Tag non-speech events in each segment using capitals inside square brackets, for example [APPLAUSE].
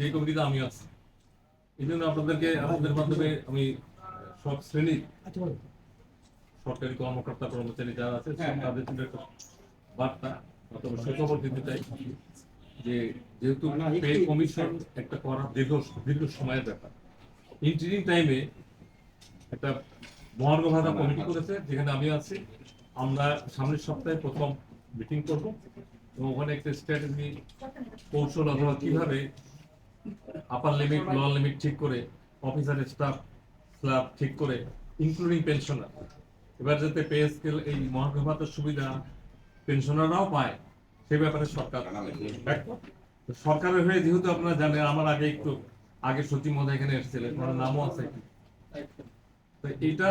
যে কমিটিতে আমি আছি। এই জন্য আপনাদেরকে আপনাদের মাধ্যমে আমি সব শ্রেণির সরকারি কর্মকর্তা কর্মচারী যারা আছে তাদের জন্য একটা বার্তা অথবা সুখবর দিতে চাই যে যেহেতু পে কমিশন একটা করা দীর্ঘ দীর্ঘ সময়ের ব্যাপার। ইন্টারিং টাইমে একটা মহার্ঘ ভাতা কমিটি করেছে যেখানে আমি আছি। আমরা সামনের সপ্তাহে প্রথম মিটিং করব এবং ওখানে একটা স্ট্র্যাটেজি কৌশল অথবা কীভাবে আপার লিমিট লোয়ার লিমিট ঠিক করে অফিসার স্টাফ স্ল্যাব ঠিক করে ইনক্লুডিং পেনশনার এবার যাতে পে স্কেল এই মহার্ঘ ভাতার সুবিধা পেনশনাররাও পায়, সে ব্যাপারে সরকার সরকারের হয়ে যেহেতু আপনারা জানেন, আমার আগে একটু আগে সচিব মহোদয় এখানে এসেছিলেন, ওনার নামও আছে। তো এটা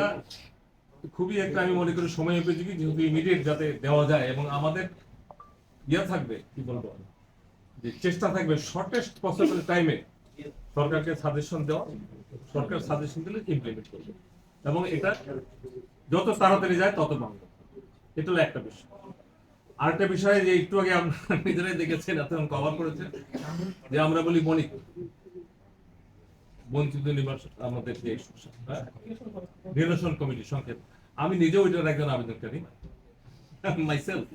খুবই একটা আমি মনে করি সময় উপযোগী যেহেতু ইমিডিয়েট যাতে দেওয়া যায় এবং আমাদের ইয়ে থাকবে, কি বলব? চেষ্টা থাকবে শর্টেস্ট পসিবল টাইমে সরকারকে সাজেশন দেওয়া, সরকার সাজেশন দিলে ইমপ্লিমেন্ট করবে। এবং এটা যত তাড়াতাড়ি যায় তত ভালো। এটা হলো একটা বিষয়। আরেকটা বিষয় যে একটু আগে আপনারা নিজেরাই দেখেছেন এতক্ষণ কভার করেছেন, যে আমরা বলি বণিক। বঞ্চিত নিবাস আমাদের যে রিলেশন কমিটি, সংক্ষেপ। আমি নিজেও ওইটার একজন আবেদনকারী। মাইসেলফ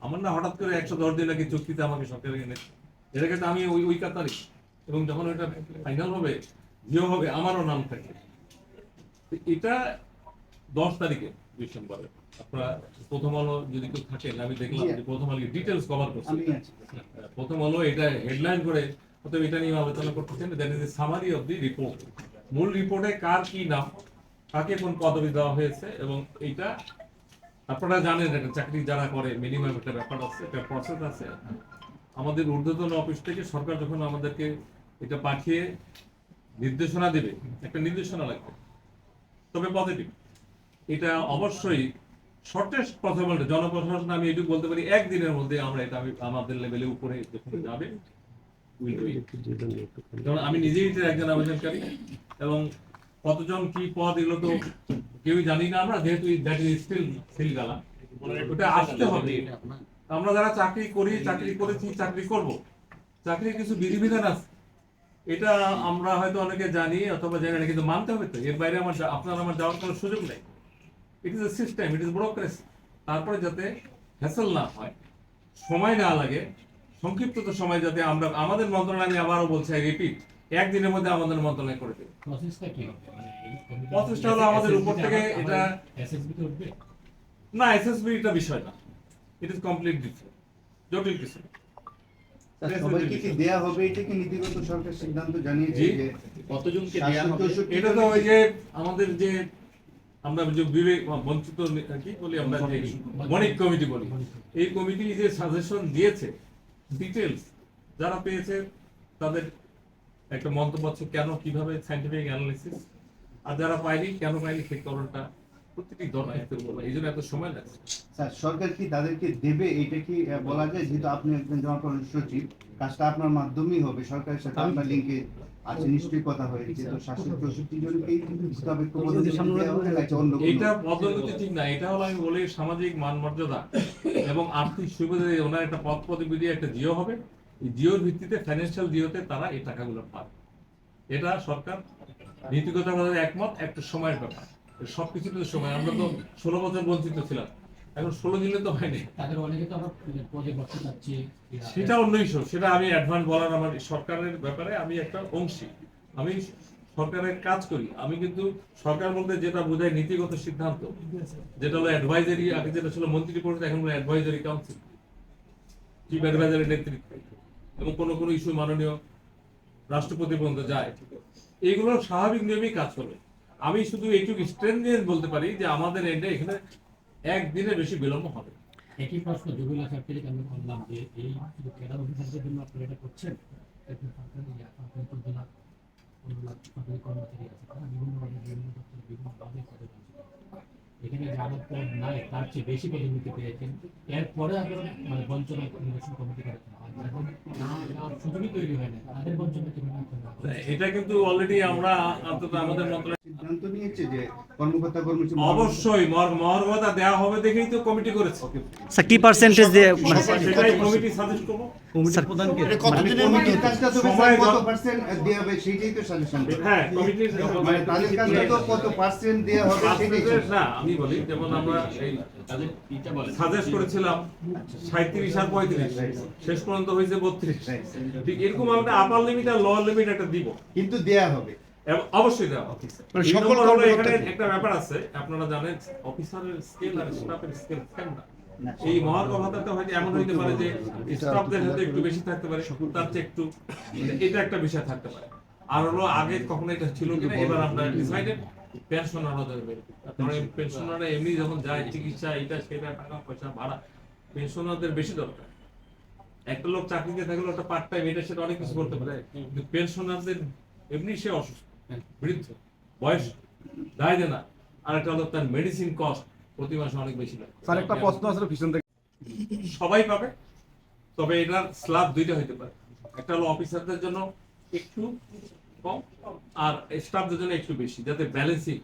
আমার না হঠাৎ করে একশো দশ দিন আগে চুক্তিতে আমাকে সরকার এনে এটা কিন্তু আমি ওই ওই কাতারি। এবং যখন ওইটা ফাইনাল হবে জিও হবে আমারও নাম থাকে এটা দশ তারিখে ডিসেম্বরে। আপনারা প্রথম আলো যদি কেউ থাকেন আমি দেখলাম যে প্রথম আলো ডিটেলস কভার করছে। প্রথম হলো এটা হেডলাইন করে অতএব এটা নিয়ে আলোচনা করতেছেন। That is summary of the report মূল রিপোর্টে কার কি নাম কাকে কোন পদবি দেওয়া হয়েছে এবং এইটা আপনারা জানেন একটা চাকরি যারা করে মিনিমাম একটা ব্যাপার আছে একটা প্রসেস আছে। আমাদের ঊর্ধ্বতন অফিস থেকে সরকার যখন আমাদেরকে এটা পাঠিয়ে নির্দেশনা দেবে একটা নির্দেশনা লাগবে। তবে পজিটিভ এটা অবশ্যই শর্টেস্ট পসিবল জনপ্রশাসন আমি এটুকু বলতে পারি একদিনের মধ্যে আমরা এটা আমি আমাদের লেভেলে উপরে যখন যাবে আমি নিজেই একজন আবেদনকারী এবং কতজন কি পদ, এগুলো তো কেউই জানি না আমরা, যেহেতু দ্যাট ইজ স্টিল সিল গালা ওটা আসতে হবে। আমরা যারা চাকরি করি, চাকরি করেছি, চাকরি করব। চাকরির কিছু বিধিবিধান আছে। এটা আমরা হয়তো অনেকে জানি অথবা জানি না, কিন্তু মানতে হবে তো। এর বাইরে আমার আপনার আমার যাওয়ার কোনো সুযোগ নেই। It is a system it is bureaucracy তারপরে যাতে হ্যাসেল না হয়, সময় না লাগে, সংক্ষিপ্ত সময় যাতে আমরা আমাদের মন্ত্রণালয় আমি আবারও বলছি রিপিট একদিনের মধ্যে আমাদের মন্ত্রণালয় করে দেবে। প্রসেসটা কি হবে? মানে হলো আমাদের উপর থেকে এটা- না এসএসবি এটা বিষয় না। ইট ইজ কমপ্লিট ডিফারেন্ট জটিল কিছু সবাইকে কি দেয়া হবে? এটা কি নীতিগত সরকার সিদ্ধান্ত জানিয়েছে যে কতজনকে দেয়া হবে? এটা তো ওই যে আমাদের যে আমরা যে বিবেক বঞ্চিত নি- কি বলি আমরা যে কমিটি বলি। এই কমিটি যে সাজেশন দিয়েছে ডিটেলস যারা পেয়েছে তাদের একটা মন্তব্য আছে কেন কীভাবে সাইন্টিফিক অ্যানালিসিস আর যারা পায়নি কেন পায়নি সেই কারণটা প্রতিটি এই জন্য এত সময় লাগছে। স্যার সরকার কি তাদেরকে দেবে? এটা কি বলা যায়? যেহেতু আপনি একজন সচিব কাজটা আপনার মাধ্যমেই হবে। সরকারের সাথে আপনার লিঙ্কে আছে নিশ্চয়ই কথা হয়েছে। তো সাতশো চৌষট্টি জনকেই মোতাবেক পদোন্নতি? এটা পদ্ধতি ঠিক না এটা হলো আমি বলি সামাজিক মান মর্যাদা [LAUGHS] এবং আর্থিক সুবিধা ওনার একটা পদ পদবি দিয়ে একটা জিও হবে। জিওর ভিত্তিতে ফাইন্যান্সিয়াল জিওতে তারা এই টাকাগুলো পাবে এটা সরকার নীতিগতভাবে একমত একটা সময়ের ব্যাপার। সবকিছু তো সময় আমরা তো ষোলো বছর বঞ্চিত ছিলাম। এখন ষোলো দিনে তো হয়নি। তাদের অনেকে তো বসতে যাচ্ছে। সেটা অন্য ইস্যু সেটা আমি অ্যাডভান্স বলার আমার সরকারের ব্যাপারে আমি একটা অংশী। আমি সরকারের কাজ করি। আমি কিন্তু সরকার বলতে যেটা বোঝায় নীতিগত সিদ্ধান্ত যেটা হলো অ্যাডভাইজারি আগে যেটা ছিল মন্ত্রী পরিষদ এখন হলো অ্যাডভাইজারি কাউন্সিল চিফ অ্যাডভাইজারি নেতৃত্ব। এবং কোনো কোনো ইস্যু মাননীয় রাষ্ট্রপতি পর্যন্ত যায় এইগুলো স্বাভাবিক নিয়মেই কাজ করবে আমি শুধু এইটুকু স্ট্রেনজেন্স বলতে পারি যে আমাদের এন্ডে এখানে একদিনের বেশি বিলম্ব হবে একই প্রশ্ন আমি যে এই ক্যাডার অফিসারদের জন্য এটা করছেন বিভিন্ন বিভিন্ন। এখানে নাই, তার চেয়ে বেশি প্রতিনিধিত্ব পেয়েছেন। এরপরে মানে বঞ্চনা কমিটি সুযোগই তৈরি হয় না। তাদের বঞ্চনা? এটা কিন্তু অলরেডি আমরা, অন্তত আমাদের মন্ত্রণালয় সিদ্ধান্ত নিয়েছে যে কর্মকর্তা কর্মচারী অবশ্যই মর- মর্যাদা দেওয়া হবে দেখেই তো কমিটি করেছে। স্যার কি পার্সেন্টেজ দিয়ে মানে সেটাই কমিটি সাজেস্ট করব। কমিটির প্রধানকে মানে কমিটির কাজটা তো সময় কত পার্সেন্ট দেওয়া হবে সেটাই তো সাজেশন হ্যাঁ কমিটির মানে তাদের কাজটা তো কত পার্সেন্ট দেওয়া হবে সেটাই না আমি বলি যেমন আমরা এই সাজেস্ট করেছিলাম সাঁত্রিশ আর পঁয়ত্রিশ। শেষ পর্যন্ত হয়েছে বত্রিশ। ঠিক এরকম আমরা আপার লিমিট আর লোয়ার লিমিট একটা দিব। কিন্তু দেয়া হবে। অবশ্যই দেওয়া হবে। মানে সকল এখানে একটা ব্যাপার আছে আপনারা জানেন অফিসারের স্কেল আর স্টাফের স্কেল সেম না। এই মহার্ঘ ভাতাটা হয়তো এমন হইতে পারে যে স্টাফদের হয়তো একটু বেশি থাকতে পারে তার চেয়ে একটু এটা একটা বিষয় থাকতে পারে। আর হলো আগে কখনো এটা ছিল কিনা এবার আমরা ডিসাইডেড পেনশনাররা দেবে কারণ পেনশনাররা এমনি যখন যায় চিকিৎসা এটা সেটা টাকা পয়সা ভাড়া পেনশনারদের বেশি দরকার। একটা লোক চাকরিতে থাকলে ওটা পার্ট টাইম এটা সেটা অনেক কিছু করতে পারে। কিন্তু পেনশনারদের এমনি সে অসুস্থ। বৃদ্ধ বয়স দায় দেয় না আর একটা হলো তার মেডিসিন কস্ট প্রতি মাসে অনেক বেশি লাগে। স্যার একটা প্রশ্ন আসলে ভীষণ থেকে। সবাই পাবে তবে এটার স্ল্যাব দুইটা হইতে পারে। একটা হলো অফিসারদের জন্য একটু কম আর স্টাফদের জন্য একটু বেশি যাতে ব্যালেন্সিং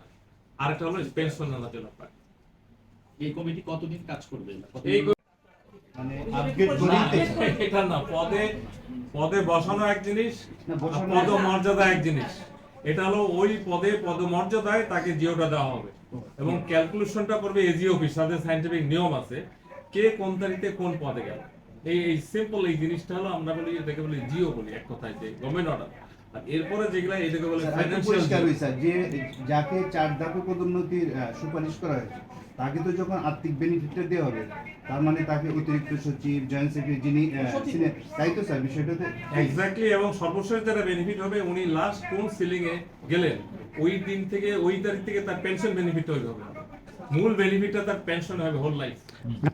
আর একটা হলো পেনশনারদের জন্য পায়। এই কমিটি কতদিন কাজ করবে? এই মানে এটা না পদে পদে বসানো এক জিনিস না, বসানো পদ মর্যাদা এক জিনিস। এটা হলো ওই পদে পদমর্যাদায় তাকে জিওটা দেওয়া হবে। এবং ক্যালকুলেশনটা করবে এজি অফিস তাদের সাইন্টিফিক নিয়ম আছে কে কোন তারিখে কোন পদে গেল। এই এই সিম্পল এই জিনিসটা হলো আমরা বলি এটাকে বলি জিও বলি এক কথায় যে গভর্নমেন্ট অর্ডার আর এরপরে যেগুলা এটাকে বলে ফাইন্যান্সিয়াল যে যাকে চার ধাপে পদোন্নতির সুপারিশ করা হয়েছে তাকে তো যখন আর্থিক বেনিফিটটা দেওয়া হবে তার মানে তাকে অতিরিক্ত সচিব জয়েন্ট সেক্রেটারি যিনি তাই তো স্যার বিষয়টাতে এক্স্যাক্টলি এবং সর্বশেষ যেটা বেনিফিট হবে উনি লাস্ট কোন সিলিং এ গেলেন? ওই দিন থেকে ওই তারিখ থেকে তার পেনশন বেনিফিট হবে। মূল বেনিফিটটা তার পেনশন হবে হোল লাইফ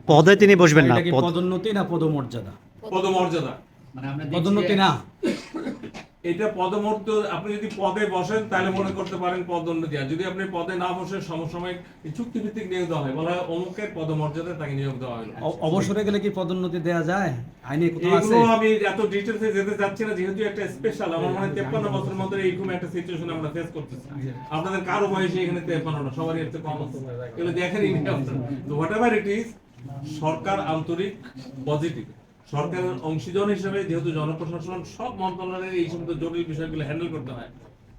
পদে তিনি বসবেন না পদোন্নতি না পদমর্যাদা? পদমর্যাদা। মানে আমরা পদোন্নতি না। এটা পদমর্য আপনি যদি পদে বসেন তাহলে মনে করতে পারেন পদোন্নতি। আর যদি আপনি পদে না বসে সমসাময়িক চুক্তিভিত্তিক নিয়োগ দেওয়া হয়। বলা হয় অমুকের পদমর্যাদায় তাকে নিয়োগ দেওয়া হলো। অবসরে গেলে কি পদোন্নতি দেওয়া যায়? আইনে কোথাও আছে? আমি এত ডিটেলসে যেতে চাচ্ছি না যেহেতু একটা স্পেশাল আমার মনে হয় তেপ্পান্ন বছরের মধ্যে এইরকম একটা সিচুয়েশন আমরা ফেস করতেছি। আপনাদের কারও বয়সে এখানে তেপ্পান্ন না সবারই একটু কম আছে। এগুলো দেখেনি তো হোয়াট এভার ইট ইজ সরকার আন্তরিক পজিটিভ সরকারের অংশীজন হিসেবে যেহেতু জনপ্রশাসন, সব মন্ত্রণালয়ের এই সমস্ত জটিল বিষয়গুলো হ্যান্ডেল করতে হয়।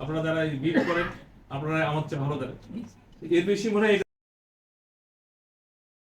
আপনারা যারা বিট করেন, আপনারা আমার চেয়ে ভালো দেন এর বেশি মনে হয়